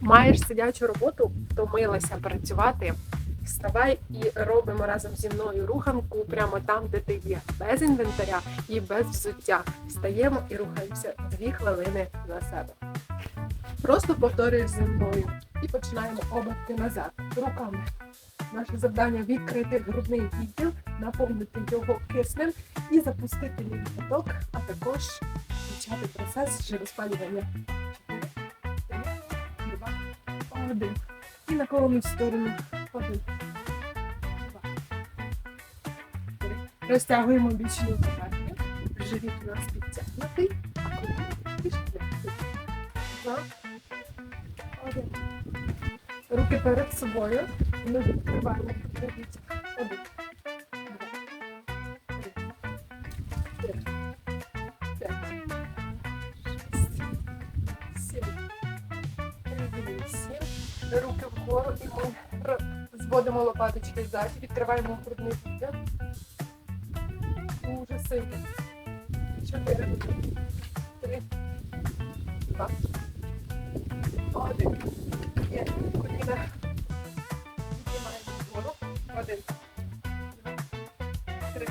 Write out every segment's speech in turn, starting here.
Маєш сидячу роботу, втомилася працювати. Вставай і робимо разом зі мною руханку прямо там, де ти є, без інвентаря і без взуття. Встаємо і рухаємося дві хвилини на себе. Просто повторюєш зі мною і починаємо оберти назад руками. Наше завдання відкрити грудний відділ, наповнити його киснем і запустити лівий поток, а також почати процес три, два, один. І на колону сторону. Три. Розтягуємо бічну поверхню. Живіт у нас підтягнутий. Два. Один. Руки перед собою. Ми відкриваємо. Один. Руки вгору і ми зводимо лопаточки ззаді, відкриваємо грудний відділ. Дуже сильно. Чотири. Три. Два. Один. Є. Коліна. Піднімаємо вгору. Один. Два. Три.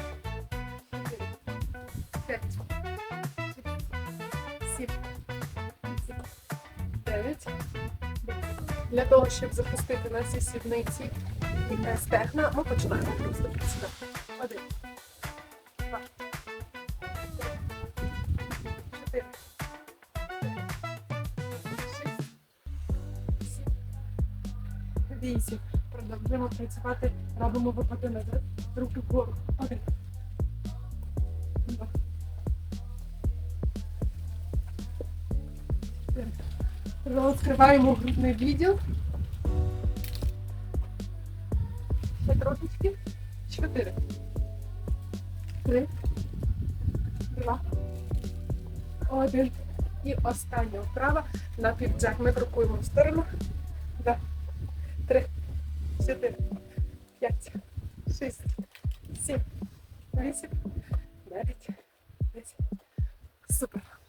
Чотири. П'ять. Шість. Сім. Дев'ять. Для того, щоб запустити наші сідниці і стегна, ми починаємо просто присідати. Один. Два. Три. Шість. Сім. Вісім. Продовжуємо працювати. Робимо випади назад. Руки вгору. Один. Два. Розкриваємо грудний відділ. Ще трошечки. Чотири. Три. Два. Один. І остання вправа на півджак. Ми крокуємо в сторону. Два. Три. Чотири. П'ять. Шість. Сім. Вісім. Дев'ять. Десять. Супер.